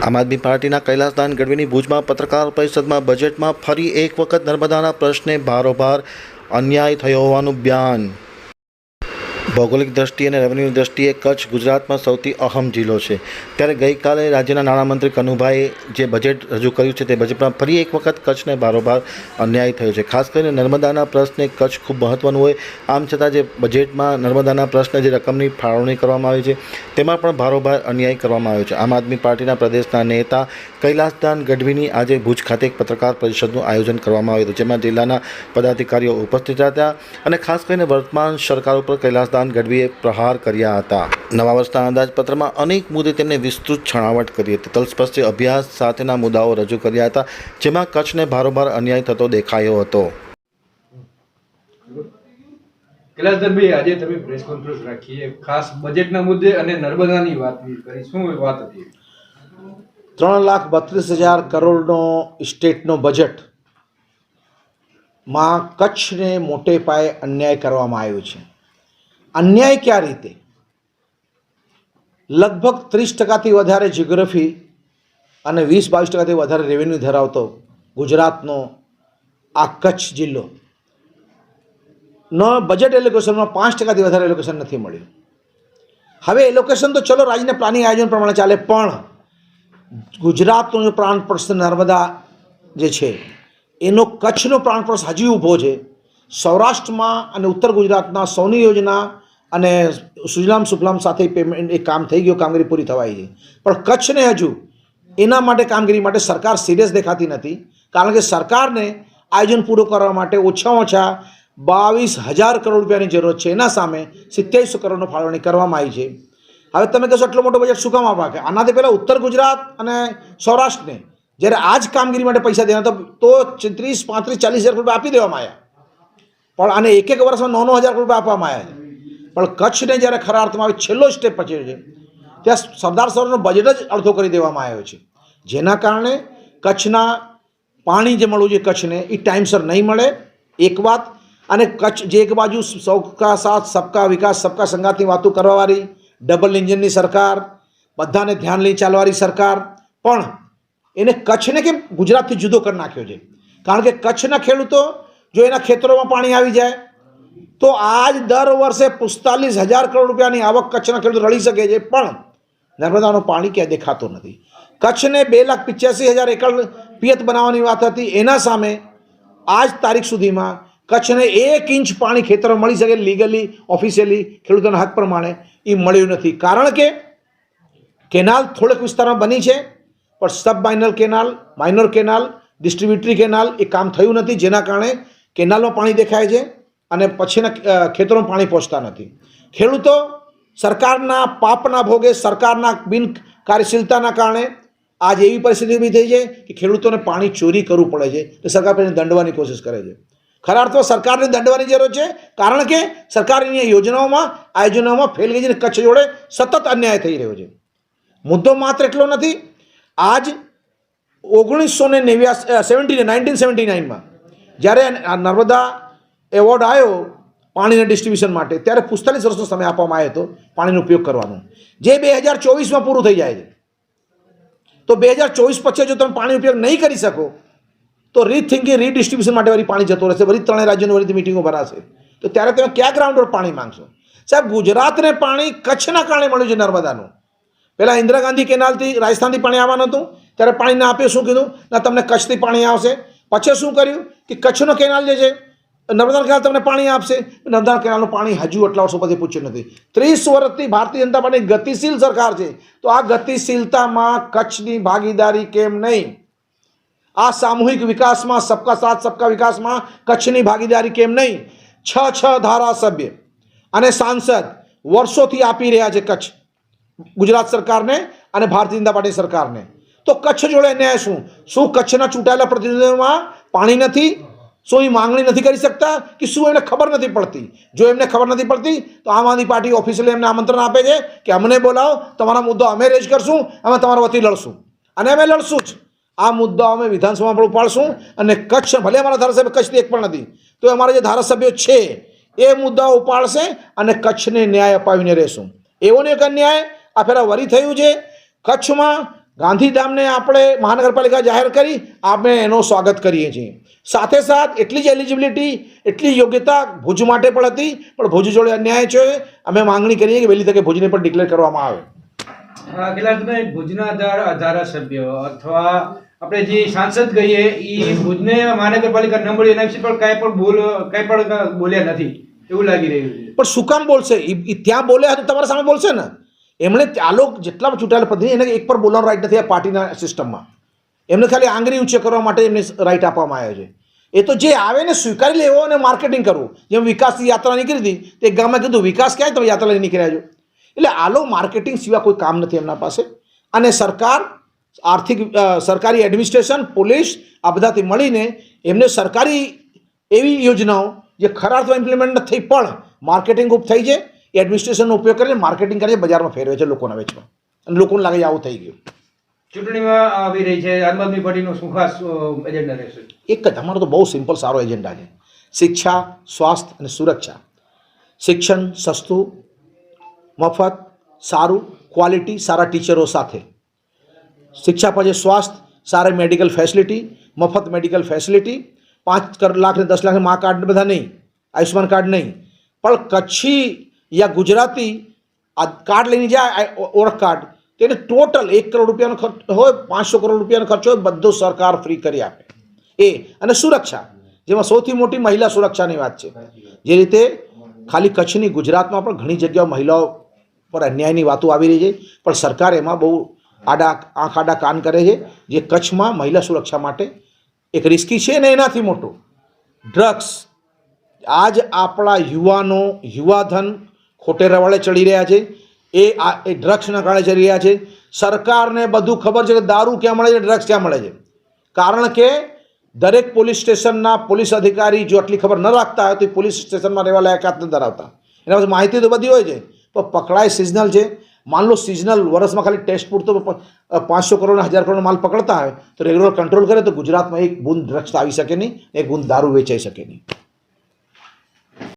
આમ આદમી પાર્ટીના કૈલાસદાન ગઢવીની ભુજમાં પત્રકાર પરિષદમાં બજેટમાં ફરી એક વખત નર્મદાના પ્રશ્ને ભારોભાર અન્યાય થયો હોવાનું બયાન ભૌગોલિક દ્રષ્ટિએ અને રેવન્યુની દ્રષ્ટિએ કચ્છ ગુજરાતમાં સૌથી અહમ જિલ્લો છે. ત્યારે ગઈકાલે રાજ્યના નાણામંત્રી કનુભાઈએ જે બજેટ રજૂ કર્યું છે તે બજેટમાં ફરી એક વખત કચ્છને ભારોભાર અન્યાય થયો છે. ખાસ કરીને નર્મદાના પ્રશ્ને કચ્છ ખૂબ મહત્ત્વનું હોય. આમ છતાં જે બજેટમાં નર્મદાના પ્રશ્ને જે રકમની ફાળવણી કરવામાં આવી છે, તેમાં પણ ભારોભાર અન્યાય કરવામાં આવ્યો છે. આમ આદમી પાર્ટીના પ્રદેશના નેતા કૈલાસદાન ગઢવીની આજે ભુજ ખાતે એક પત્રકાર પરિષદનું આયોજન કરવામાં આવ્યું હતું, જેમાં જિલ્લાના પદાધિકારીઓ ઉપસ્થિત હતા. અને ખાસ કરીને વર્તમાન સરકાર ઉપર કૈલાસદાન ગઢવીએ પ્રહાર કર્યા હતા. નવા વર્ષના અંદાજપત્રમાં અનેક મુદ્દે તેમને વિસ્તૃત છણાવટ કરી હતી. તલસ્પર્શી અભ્યાસ સાથેના મુદ્દાઓ રજૂ કર્યા હતા જેમાં કચ્છને ભારોભાર અન્યાય થતો દેખાયો હતો. કૈલાસધરભાઈ આજે તમે પ્રેસ કોન્ફરન્સ રાખી ખાસ બજેટના મુદ્દે અને નર્મદાની વાત કરી. શું વાત હતી? ત્રણ લાખ બત્રીસ હજાર કરોડનો સ્ટેટનો બજેટમાં કચ્છને મોટે પાયે અન્યાય કરવામાં આવ્યો છે. અન્યાય ક્યાં રીતે? લગભગ ત્રીસ ટકાથી વધારે જિયોગ્રાફી અને વીસ બાવીસ ટકાથી વધારે રેવન્યુ ધરાવતો ગુજરાતનો આ કચ્છ જિલ્લો. નો બજેટ એલોકેશનમાં પાંચ ટકાથી વધારે એલોકેશન નથી મળ્યું. હવે એલોકેશન તો ચલો રાજ્યના પ્લાનિંગ આયોજન પ્રમાણે ચાલે, પણ ગુજરાતનો જે પ્રાણ પ્રશ્ન નર્મદા જે છે, એનો કચ્છનો પ્રાણ પ્રશ્ન હજી ઊભો છે. સૌરાષ્ટ્રમાં અને ઉત્તર ગુજરાતના સૌની યોજના અને સુજલામ સુફલામ સાથે પેમેન્ટ એ કામ થઈ ગયું, કામગીરી પૂરી થવાઈ છે પણ કચ્છને હજુ એના માટે કામગીરી માટે સરકાર સિરિયસ દેખાતી નથી. કારણ કે સરકારને આયોજન પૂરું કરવા માટે ઓછામાં ઓછા બાવીસ હજાર કરોડ રૂપિયાની જરૂરત છે. એના સામે સિત્યાવીસો કરોડનો ફાળવણી કરવામાં આવી છે. હવે તમે કહેશો એટલો મોટો બજેટ શું કામ આપવા કે આનાથી પહેલાં ઉત્તર ગુજરાત અને સૌરાષ્ટ્રને જ્યારે આ જ કામગીરી માટે પૈસા દેવાના તો ત્રીસ પાંત્રીસ ચાલીસ હજાર રૂપિયા આપી દેવામાં આવ્યા. પણ આને એક એક વર્ષમાં નવ નવ હજાર રૂપિયા આપવામાં આવ્યા છે. પણ કચ્છને જ્યારે ખરા અર્થમાં આવે છેલ્લો સ્ટેપ પછી છે, ત્યાં સરદાર સરોવરનો બજેટ જ અડધો કરી દેવામાં આવ્યો છે. જેના કારણે કચ્છના પાણી જે મળવું જોઈએ કચ્છને, એ ટાઈમસર નહીં મળે. એક વાત, અને કચ્છ જે એક બાજુ સૌકા સાથ, સબકા વિકાસ, સબકા સંગાતની વાતો કરવાવાળી ડબલ એન્જિનની સરકાર, બધાને ધ્યાન લઈ ચાલવાની સરકાર, પણ એને કચ્છને કેમ ગુજરાતથી જુદો કરી નાખ્યો છે? કારણ કે કચ્છના ખેડૂતો જો એના ખેતરોમાં પાણી આવી જાય તો આજ દર વર્ષે પિસ્તાલીસ હજાર કરોડ રૂપિયાની આવક કચ્છના ખેડૂતો રળી શકે છે, પણ નર્મદાનું પાણી ક્યાંય દેખાતું નથી. કચ્છને બે લાખ પિચ્યાસી હજાર એકર પિયત બનાવવાની વાત હતી. એના સામે આજ તારીખ સુધીમાં કચ્છને એક ઇંચ પાણી ખેતર મળી શકે લીગલી ઓફિશિયલી ખેડૂતોના હક પ્રમાણે એ મળ્યું નથી. કારણ કે કેનાલ થોડેક વિસ્તારમાં બની છે, પણ sub minor canal minor canal distributary canal એ કામ થયું નથી. જેના કારણે કેનાલમાં પાણી દેખાય છે. અને પછીના ખેતરોમાં પાણી પહોંચતા નથી. ખેડૂતો સરકારના પાપના ભોગે, સરકારના બિન કાર્યશીલતાના કારણે આજ એવી પરિસ્થિતિ ઊભી થઈ છે કે ખેડૂતોને પાણી ચોરી કરવું પડે છે. તો સરકાર તેને દંડવાની કોશિશ કરે છે. ખરા અર્થમાં સરકારને દંડવાની જરૂર છે, કારણ કે સરકારની યોજનાઓમાં આયોજનોમાં ફેલ ગઈ છે કચ્છ જોડે સતત અન્યાય થઈ રહ્યો છે. મુદ્દો માત્ર એટલો નથી, આજ ઓગણીસો ને નેવ્યાસી સેવન્ટી નાઇન્ટીન સેવન્ટી નાઇનમાં જ્યારે નર્મદા એવોર્ડ આવ્યો પાણીના ડિસ્ટ્રીબ્યુશન માટે. ત્યારે પિસ્તાલીસ વર્ષનો સમય આપવામાં આવ્યો હતો પાણીનો ઉપયોગ કરવાનો. જે બે હજાર ચોવીસમાં પૂરું થઈ જાય છે. તો બે હજાર ચોવીસ પછી જો તમે પાણી ઉપયોગ નહીં કરી શકો, તો રીથિંકિંગ રીડિસ્ટ્રીબ્યુશન માટે વળી પાણી જતો રહેશે. વળી ત્રણેય રાજ્યોની વળી મિટિંગો ભરાશે. તો ત્યારે તમે ક્યાં ગ્રાઉન્ડ પર પાણી માંગશો? સાહેબ, ગુજરાતને પાણી કચ્છના કારણે મળ્યું છે નર્મદાનું. પહેલાં ઇન્દિરા ગાંધી કેનાલથી રાજસ્થાનથી પાણી આવવાનું હતું. ત્યારે પાણી ના આપ્યું, શું કીધું? ના, તમને કચ્છથી પાણી આવશે. પછી શું કર્યું? કે કચ્છનો કેનાલ જે છે નર્મદા કેનાલ તમને પાણી આપશે. નર્મદા કેનાલનું પાણી હજુ આટલા વર્ષો પછી પૂછ્યું નથી. ત્રીસ વર્ષથી ભારતીય જનતા પાર્ટી ગતિશીલ સરકાર છે. તો આ ગતિશીલતામાં કચ્છની ભાગીદારી કેમ નહીં? આ સામૂહિક વિકાસમાં, સબકા સાથ, સબકા વિકાસમાં કચ્છની ભાગીદારી કેમ નહીં? છ છ ધારાસભ્ય અને સાંસદ વર્ષોથી આપી રહ્યા છે કચ્છ. ગુજરાત સરકારને અને ભારતીય જનતા પાર્ટી સરકારને. તો કચ્છ જોડે ન્યાય શું? શું કચ્છના ચૂંટાયેલા પ્રતિનિધિઓમાં પાણી નથી? શું એ માંગણી નથી કરી શકતા કે શું એમને ખબર નથી પડતી. જો એમને ખબર નથી પડતી, તો આમ આદમી પાર્ટી ઓફિશિયલી એમને આમંત્રણ આપે છે કે અમને બોલાવો, તમારા મુદ્દો અમે રેજ કરશું, અમે તમારા વતી લડશું. અને અમે લડશું જ. આ મુદ્દો અમે વિધાનસભામાં પણ ઉપાડશું અને કચ્છ ભલે અમારા ધારાસભ્ય કચ્છથી એક પણ નથી, તો અમારા જે ધારાસભ્યો છે, એ મુદ્દાઓ ઉપાડશે અને કચ્છને ન્યાય અપાવીને રહેશું. એવો ને એક અન્યાય, આ ફેરા વરી થયું છે. કચ્છમાં ગાંધીધામને આપણે મહાનગરપાલિકા જાહેર કરી આપણે એનો સ્વાગત કરીએ છીએ. સાથે સાથ એટલી જ એલિજિબિલિટી એટલી યોગ્યતા ભુજ માટે પણ હતી પણ ભુજ જોડે અન્યાય છે અમે માંગણી કરીએ કે વહેલી તકે ભુજને પણ ડિક્લેર કરવામાં આવે. ભુજના ધારા- ધારાસભ્ય અથવા આપણે જે સાંસદ કહીએ એ ભુજને મહાનગરપાલિકા ન મળી એના વિશે પણ કાંઈ પણ બોલ કાંઈ પણ બોલ્યા નથી. એવું લાગી રહ્યું છે. પણ શું કામ બોલશે? ઈ ત્યાં બોલ્યા તો તમારા સામે બોલશે ને? એમણે આ જેટલા ચૂંટાયેલા પ્રતિનિધિ, એને એક પર બોલવાનો રાઈટ નથી આ પાર્ટીના સિસ્ટમમાં એમને ખાલી આંગળી ઊંચે કરવા માટે એમને રાઈટ આપવામાં આવ્યો છે. એ તો જે આવે ને સ્વીકારી લેવો અને માર્કેટિંગ કરવું. જેમ વિકાસની યાત્રા નીકળી હતી, તે ગામમાં કીધું, વિકાસ ક્યાંય તમે યાત્રા લઈને નીકળ્યા છો? એટલે આલો માર્કેટિંગ સિવાય કોઈ કામ નથી એમના પાસે. અને સરકાર, આર્થિક સરકારી એડમિનિસ્ટ્રેશન પોલીસ, આ બધાથી મળીને એમને સરકારી એવી યોજનાઓ જે ખરા અર્થમાં ઇમ્પ્લિમેન્ટ નથી, પણ માર્કેટિંગ ખૂબ થઈ છે. એ એડમિનિસ્ટ્રેશનનો ઉપયોગ કરીને માર્કેટિંગ કરીને બજારમાં ફેરવે છે લોકોના વેચવા. અને લોકોને લાગે આવું થઈ ગયું. ચૂંટણીમાં આવી રહી છે આમ આદમી પાર્ટીનો શું ખાસ એજન્ડા રહેશે? એક જ અમારો તો બહુ સિમ્પલ સારો એજન્ડા છે. શિક્ષા સ્વાસ્થ્ય અને સુરક્ષા. શિક્ષણ સસ્તું મફત સારું ક્વોલિટી સારા ટીચરો સાથે. શિક્ષા પછી સ્વાસ્થ્ય સારી મેડિકલ ફેસિલિટી મફત મેડિકલ ફેસિલિટી પાંચ લાખ ને દસ લાખ મા કાર્ડ બધા નહીં આયુષ્યમાન કાર્ડ નહીં. પણ કચ્છી યા ગુજરાતી આ કાર્ડ લઈને જાય ઓળખ કાર્ડ. તેને ટોટલ એક કરોડ રૂપિયાનો ખર્ચ હોય, પાંચસો કરોડ રૂપિયાનો ખર્ચ હોય, બધો સરકાર ફ્રી કરી આપે. એ, અને સુરક્ષા. જેમાં સૌથી મોટી મહિલા સુરક્ષાની વાત છે. જે રીતે ખાલી કચ્છની ગુજરાતમાં પણ ઘણી જગ્યાઓ મહિલાઓ પર અન્યાયની વાતો આવી રહી છે. પણ સરકાર એમાં બહુ આડા, આંખ આડા કાન કરે છે જે કચ્છમાં મહિલા સુરક્ષા માટે એક રિસ્કી છે ને એનાથી મોટું. ડ્રગ્સ આજ આપણા યુવાનો, યુવાધન ખોટે રવાડે ચડી રહ્યા છે. એ આ એ ડ્રગ્સના કારણે ચડી રહ્યા છે. સરકારને બધું ખબર છે કે દારૂ ક્યાં મળે છે ડ્રગ્સ ક્યાં મળે છે. કારણ કે દરેક પોલીસ સ્ટેશનના પોલીસ અધિકારી જો આટલી ખબર ન રાખતા હોય તો પોલીસ સ્ટેશનમાં રહેવા લાયકાત નથી ધરાવતા. એના પછી માહિતી તો બધી હોય છે. પણ પકડાય સિઝનલ છે. માન લો સિઝનલ વર્ષમાં ખાલી ટેસ્ટ પૂરતો પાંચસો કરોડ હજાર કરોડ માલ પકડતા હોય તો રેગ્યુલર કંટ્રોલ કરે તો ગુજરાતમાં એક બૂંદ ડ્રગ્સ આવી શકે નહીં, એક બૂંદ દારૂ વેચાઈ શકે નહીં.